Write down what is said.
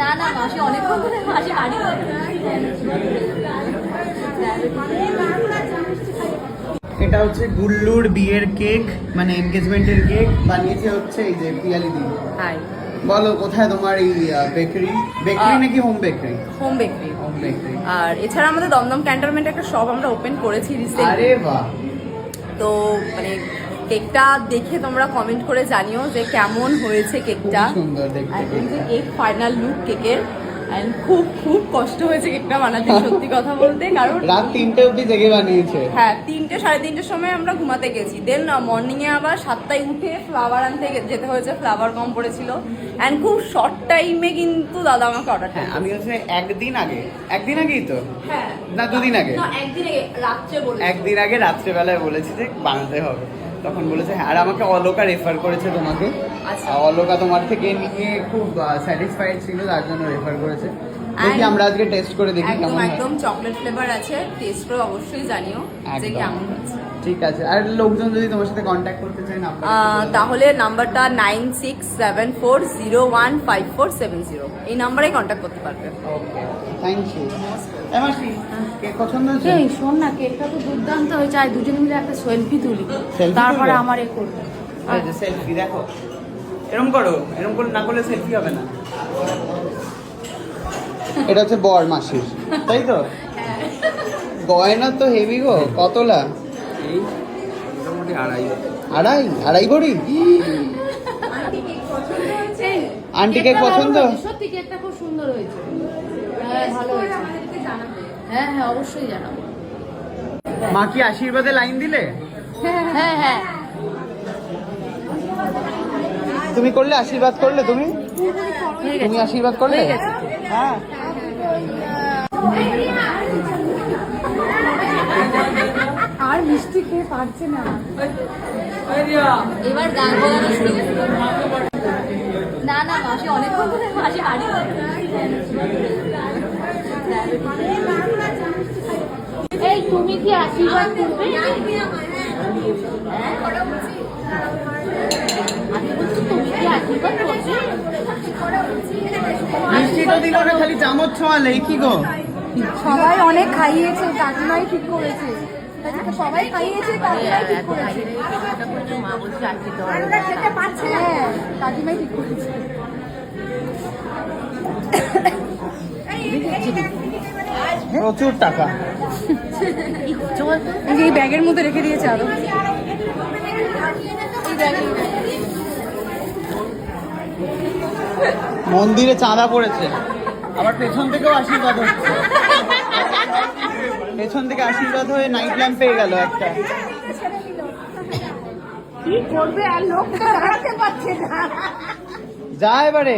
না না মাসি অনেকক্ষণ ধরে মাসি বাড়ি এটা হচ্ছে গুল্লুর বিয়ের কেক মানে এনগেজমেন্টের কেক বানিয়েছে হচ্ছে এই যে পিয়ালি দি হাই। বলো কোথায় তোমার এই বেকারি বেকারি নাকি home bakery home bakery home bakery আর এছাড়া আমাদের দমদম ক্যান্টনমেন্টে একটা শপ আমরা ওপেন করেছি রিসেন্টলি আরে বাহ। তো মানে কেকটা দেখে তোমরা কমেন্ট করে জানিও যে কেমন হয়েছে কেকটা। কেক ফাইনাল লুক কেকের। খুব খুব কষ্ট হয়েছে কেকটা বানাতে সত্যি কথা বলতে কারণ রাত তিনটে অবধি জেগে বানিয়েছে। হ্যাঁ তিনটে সাড়ে তিনটের সময় আমরা ঘুমাতে গেছি। দেন মর্নিংয়ে আবার সাতটায় উঠে ফ্লাওয়ার আনতে যেতে হয়েছে ফ্লাওয়ার কম পড়েছিল। অ্যান্ড খুব শর্ট টাইমে কিন্তু দাদা আমাকে অর্ডার হ্যাঁ আমি হচ্ছে একদিন আগে। একদিন আগেই তো? হ্যাঁ। না দুদিন আগে। না একদিন আগে রাত্রে বলে একদিন আগে রাত্রেবেলায় বলেছি যে বানাতে হবে। তখন বলেছে হ্যাঁ আর আমাকে অলোকা রেফার করেছে তোমাকে আচ্ছা। অলোকা তোমার থেকে নিয়ে খুব স্যাটিসফাইড ছিল তার জন্য রেফার করেছে দেখি আমরা আজকে টেস্ট করে দেখি একদম কেমন একদম চকলেট ফ্লেভার আছে টেস্ট করে অবশ্যই জানিও যে কেমন হচ্ছে ঠিক আছে আর লোকজন যদি তোমার সাথে কন্ট্যাক্ট করতে চায় না তাহলে নাম্বারটা nine six seven four zero one five four seven zero এই নাম্বারে কন্ট্যাক্ট করতে পারবে। ওকে থ্যাংক ইউ এমাসি কেক পছন্দ হয়েছে? এই শোন না কেকটা তো দুর্দান্ত হয়েছে। আর দুজনে মিলে একটা সেলফি তুলি। তারপরে আমার এ করবে। সেলফি দেখো। এরকম করো এরকম করে না করলে সেলফি হবে না। এটা হচ্ছে বর মাসির তাই তো? গয়না তো হেভি গো কতলা? আড়াই আড়াই আড়াই ভরি? আন্টি কেক পছন্দ? সত্যি কেকটা খুব সুন্দর হয়েছে। হ্যাঁ ভালো হ্যাঁ হ্যাঁ অবশ্যই জানাব। মা কি আশীর্বাদে লাইন দিলে? হ্যাঁ হ্যাঁ তুমি করলে আশীর্বাদ করলে তুমি? তুমি আশীর্বাদ করলে? আর মিষ্টি খেয়ে পারছে না। এবার গান বলানো শুরু না না, মাসি অনেকক্ষণ ধরে মাসি বাড়ি এই, তুমি কি আশীর্বাদ করবে? হ্যাঁ? আমি বলছি, তুমি কি আশীর্বাদ করবে মিষ্টি তো দিল না খালি চামচ ছোঁয়ালে কি গো? সবাই অনেক খাইয়েছে কাকিমাই ঠিক করেছে। সবাই খাইয়েছে কাকিমাই ঠিক করেছে। মা বলছে আর খেতে আমরা খেতে পারছি না। হ্যাঁ কাকিমাই ঠিক করেছে। প্রচুর টাকা। এই ব্যাগের মধ্যে রেখে দিয়েছে আরও। মন্দিরে চাঁদা পড়েছে। আবার পেছন থেকেও আশীর্বাদ হচ্ছে পেছন থেকে আশীর্বাদ হয়ে নাইট ল্যাম্প পেয়ে গেল একটা। কি করবে আর লোক দাঁড়াতে পারছে না। যা এবারে।